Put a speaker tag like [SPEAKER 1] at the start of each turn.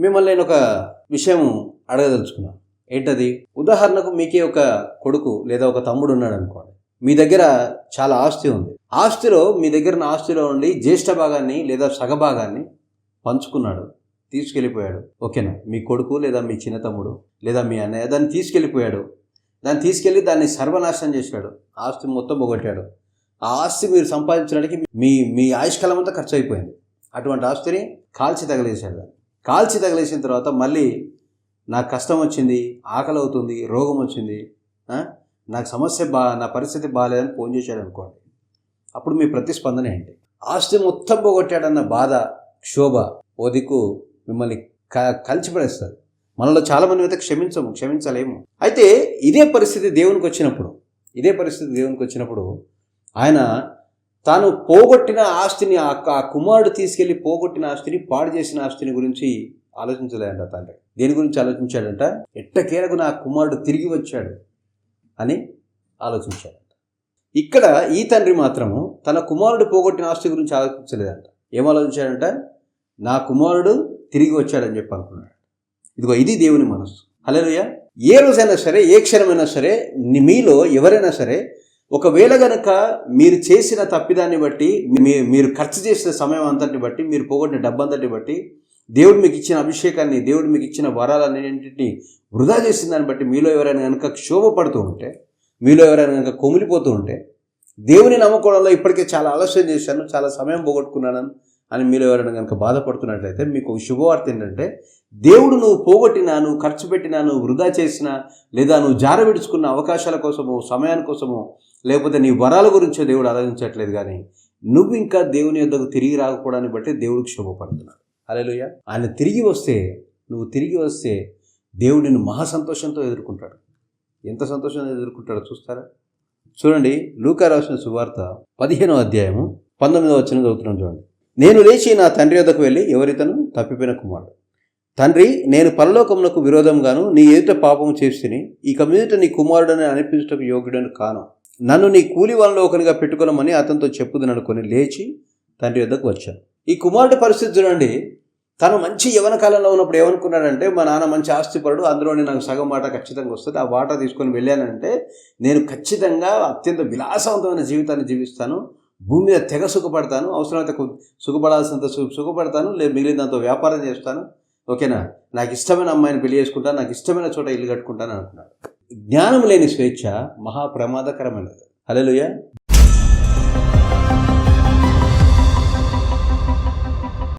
[SPEAKER 1] మిమ్మల్ని నేను ఒక విషయం అడగదలుచుకున్నాను ఏంటది? ఉదాహరణకు మీకే ఒక కొడుకు లేదా ఒక తమ్ముడు ఉన్నాడు అనుకోండి మీ దగ్గర చాలా ఆస్తి ఉంది. ఆస్తిలో మీ దగ్గర ఆస్తిలో ఉండి జ్యేష్ఠ భాగాన్ని లేదా సగభాగాన్ని పంచుకున్నాడు. తీసుకెళ్ళిపోయాడు. ఓకేనా? మీ కొడుకు లేదా మీ చిన్న తమ్ముడు లేదా మీ అన్నయ్య దాన్ని తీసుకెళ్ళిపోయాడు. దాన్ని తీసుకెళ్ళి దాన్ని సర్వనాశనం చేశాడు. ఆస్తి మొత్తం పోగొట్టాడు. ఆ ఆస్తి మీరు సంపాదించడానికి మీ మీ ఆయుష్కాలం అంతా ఖర్చు అయిపోయింది. అటువంటి ఆస్తిని కాల్చి తగలేశాడు దాన్ని. కాల్చి తగలేసిన తర్వాత మళ్ళీ నాకు కష్టం వచ్చింది ఆకలి అవుతుంది రోగం వచ్చింది నాకు సమస్య బా నా పరిస్థితి బాగాలేదని ఫోన్ చేశాడు అనుకోండి. అప్పుడు మీ ప్రతిస్పందన ఏంటి? ఆస్తి మొత్తం పోగొట్టాడన్న బాధ క్షోభ ఓ దిక్కు మిమ్మల్ని క కలిసిపడేస్తుంది మనలో చాలామంది అయితే క్షమించము క్షమించలేము. అయితే ఇదే పరిస్థితి దేవునికి వచ్చినప్పుడు ఇదే పరిస్థితి దేవునికి వచ్చినప్పుడు ఆయన తాను పోగొట్టిన ఆస్తిని ఆ కుమారుడు తీసుకెళ్ళి పోగొట్టిన ఆస్తిని పాడు చేసిన ఆస్తిని గురించి ఆలోచించలేదంట తండ్రి. దేని గురించి ఆలోచించాడంట? ఎట్టకేలకు నా కుమారుడు తిరిగి వచ్చాడు అని ఆలోచించాడంట. ఇక్కడ ఈ తండ్రి మాత్రము తన కుమారుడు పోగొట్టిన ఆస్తి గురించి ఆలోచించలేదంట. ఏం ఆలోచించాడంట? నా కుమారుడు తిరిగి వచ్చాడని చెప్పి అనుకున్నాడు. ఇదిగో ఇది దేవుని మనస్సు. హలోయ ఏ రోజైనా సరే ఏ క్షణమైనా సరే మీలో ఎవరైనా సరే ఒకవేళ గనక మీరు చేసిన తప్పిదాన్ని బట్టి మీ- మీరు ఖర్చు చేసిన సమయం అంతటిని బట్టి మీరు పోగొట్టిన డబ్బంతటిని బట్టి దేవుడు మీకు ఇచ్చిన అభిషేకాన్ని దేవుడు మీకు ఇచ్చిన వరాలన్నింటినీ వృధా చేసిన దాన్ని బట్టి మీలో ఎవరైనా కనుక క్షోభపడుతూ ఉంటే మీలో ఎవరైనా కనుక కొమిలిపోతూ ఉంటే దేవుని నమ్ముకోవడంలో ఇప్పటికే చాలా ఆలస్యం చేశాను చాలా సమయం పోగొట్టుకున్నాను అని మీరు ఎవరైనా కనుక బాధపడుతున్నట్లయితే మీకు ఒక శుభవార్త ఏంటంటే దేవుడు నువ్వు పోగొట్టినా నువ్వు ఖర్చు పెట్టినా నువ్వు వృధా చేసినా లేదా నువ్వు జారవిడుచుకున్న అవకాశాల కోసము సమయాని కోసము లేకపోతే నీ వరాల గురించో దేవుడు ఆలోచించట్లేదు కానీ నువ్వు ఇంకా దేవుని యొద్దకు తిరిగి రాకపోవడాన్ని బట్టి దేవుడికి శుభపడుతున్నాడు అలెలుయ ఆయన తిరిగి వస్తే నువ్వు తిరిగి వస్తే దేవుడు నిన్ను మహా సంతోషంతో ఎదుర్కొంటాడు. ఎంత సంతోషంతో ఎదుర్కొంటాడో చూస్తారా? చూడండి లూకా రాసిన సువార్త పదిహేనో అధ్యాయము పంతొమ్మిదో వచ్చిన చదువుతున్నాం చూడండి. నేను లేచి నా తండ్రి వద్దకు వెళ్ళి ఎవరితను తప్పిపోయిన కుమారుడు. తండ్రి నేను పరలోకమునకు విరోధంగాను నీ ఎదుట పాపము చేస్తుని ఇక మీదట నీ కుమారుడని అనిపించటం యోగ్యుడని కాను. నన్ను నీ కూలి వాళ్ళలో ఒకరిగా పెట్టుకోనమని అతనితో చెప్పుదని అనుకొని లేచి తండ్రి వద్దకు వచ్చాను. ఈ కుమారుడి పరిస్థితి చూడండి. తను మంచి యవన కాలంలో ఉన్నప్పుడు ఏమనుకున్నాడంటే మా నాన్న మంచి ఆస్తిపరుడు అందులోనే నాకు సగం వాటా ఖచ్చితంగా వస్తుంది ఆ వాటా తీసుకొని వెళ్ళానంటే నేను ఖచ్చితంగా అత్యంత విలాసవంతమైన జీవితాన్ని జీవిస్తాను భూమి మీద తెగ సుఖపడతాను అవసరమైతే సుఖపడాల్సినంత సుఖపడతాను లేదు మిగిలినంత వ్యాపారం చేస్తాను ఓకేనా? నాకు ఇష్టమైన అమ్మాయిని పెళ్ళి చేసుకుంటాను నాకు ఇష్టమైన చోట ఇల్లు కట్టుకుంటాను అనుకున్నాడు. జ్ఞానం లేని స్వేచ్ఛ మహా ప్రమాదకరమైనది హలోయ